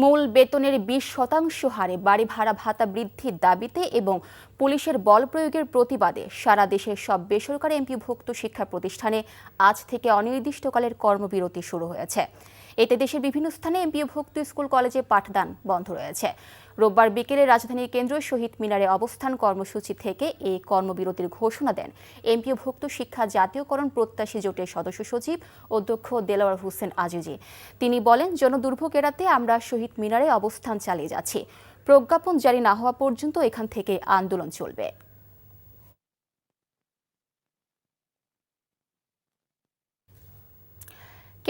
মূল বেতনের বিশ শতাংশ হারে বাড়ি ভাড়া ভাতা বৃদ্ধির দাবিতে এবং পুলিশের বল প্রয়োগের প্রতিবাদে সারা দেশের সব বেসরকারি এমপিভুক্ত শিক্ষা প্রতিষ্ঠানে আজ থেকে অনির্দিষ্টকালের কর্মবিরতি শুরু হয়েছে। এতে দেশের বিভিন্ন স্থানে এমপিভুক্ত স্কুল, কলেজে পাঠদান বন্ধ রয়েছে। রোববার বিকেলে রাজধানীর কেন্দ্রীয় শহীদ মিনারে অবস্থান কর্মসূচি থেকে এই কর্মবিরতির ঘোষণা দেন এমপিওভুক্ত শিক্ষা জাতীয়করণ প্রত্যাশী জোটের সদস্য সচিব অধ্যক্ষ দেলাওয়ার হোসেন আজিজি। তিনি বলেন জনদুর্ভোগ এড়াতে আমরা শহীদ মিনারে অবস্থান চালিয়ে যাচ্ছি। প্রজ্ঞাপন জারি না হওয়া পর্যন্ত এখান থেকে আন্দোলন চলবে।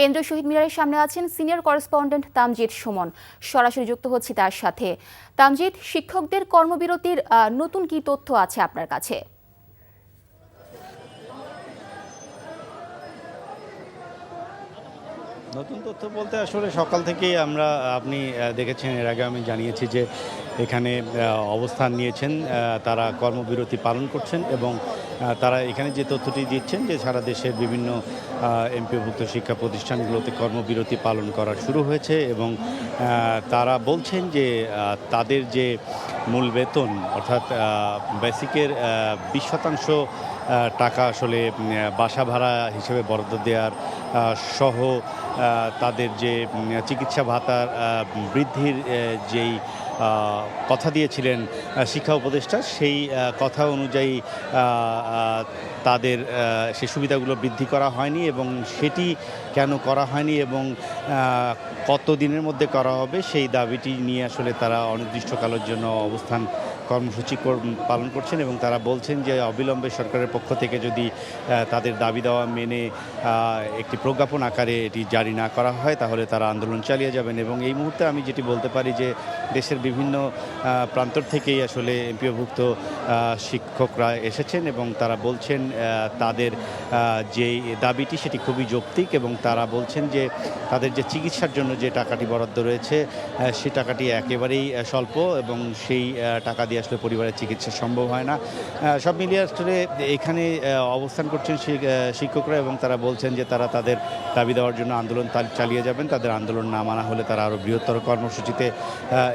কেন্দ্রীয় শহীদ মিনারের সামনে আছেন সিনিয়র করেসপন্ডেন্ট তামজিদ সুমন। সরাসরি যুক্ত হচ্ছি তার সাথে। তামজিদ শিক্ষকদের কর্মবিরতির নতুন কি তথ্য আছে আপনার কাছে? নতুন তথ্য বলতে আসলে সকাল থেকেই আমরা, আপনি দেখেছেন, এর আগে আমি জানিয়েছি যে এখানে অবস্থান নিয়েছেন তারা কর্মবিরতি পালন করছেন এবং তারা এখানে যে তথ্যটি দিচ্ছেন যে সারা দেশের বিভিন্ন এমপিভুক্ত শিক্ষা প্রতিষ্ঠানগুলোতে কর্মবিরতি পালন করা শুরু হয়েছে এবং তারা বলছেন যে তাদের যে মূল বেতন, অর্থাৎ বেসিকের বিশ শতাংশ টাকা আসলে বাসা ভাড়া হিসেবে বরাদ্দ দেওয়ার সহ তাদের যে চিকিৎসা ভাতার বৃদ্ধির যেই কথা দিয়েছিলেন শিক্ষা উপদেষ্টা। সেই কথা অনুযায়ী তাদের সে সুবিধাগুলো বৃদ্ধি করা হয়নি এবং সেটি কেন করা হয়নি এবং কত দিনের মধ্যে করা হবে সেই দাবিটি নিয়ে আসলে তারা অনির্দিষ্টকালের জন্য অবস্থান কর্মসূচি কর- পালন করছেন এবং তারা বলছেন যে অবিলম্বে সরকারের পক্ষ থেকে যদি তাদের দাবি দেওয়া মেনে একটি প্রজ্ঞাপন আকারে এটি জারি না করা হয়, তাহলে তারা আন্দোলন চালিয়ে যাবেন। এবং এই মুহূর্তে আমি যেটি বলতে পারি যে দেশের বিভিন্ন প্রান্তর থেকেই আসলে এমপিওভুক্ত শিক্ষকরা এসেছেন এবং তারা বলছেন তাদের যে দাবিটি সেটি খুবই যৌক্তিক এবং তারা বলছেন যে তাদের যে চিকিৎসার জন্য যে টাকাটি বরাদ্দ রয়েছে সেই টাকাটি একেবারেই স্বল্প এবং সেই টাকা দিয়ে আসলে পরিবারের চিকিৎসা সম্ভব হয় না। সব মিলিয়ে আসলে এখানে অবস্থান করছেন শিক্ষকরা এবং তারা বলছেন যে তারা তাদের দাবি দেওয়ার জন্য আন্দোলন চালিয়ে যাবেন। তাদের আন্দোলন না মানা হলে তারা আরও বৃহত্তর কর্মসূচিতে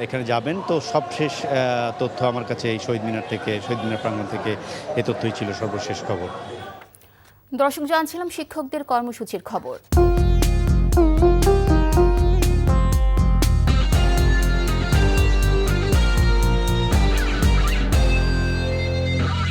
এখানে যাবেন। তো সবশেষ তথ্য আমার কাছে এই শহীদ মিনার থেকে, শহীদ মিনার প্রাঙ্গণ থেকে এ তথ্যই ছিল সর্বশেষ খবর। দর্শক, জানছিলাম শিক্ষকদের কর্মসূচির খবর।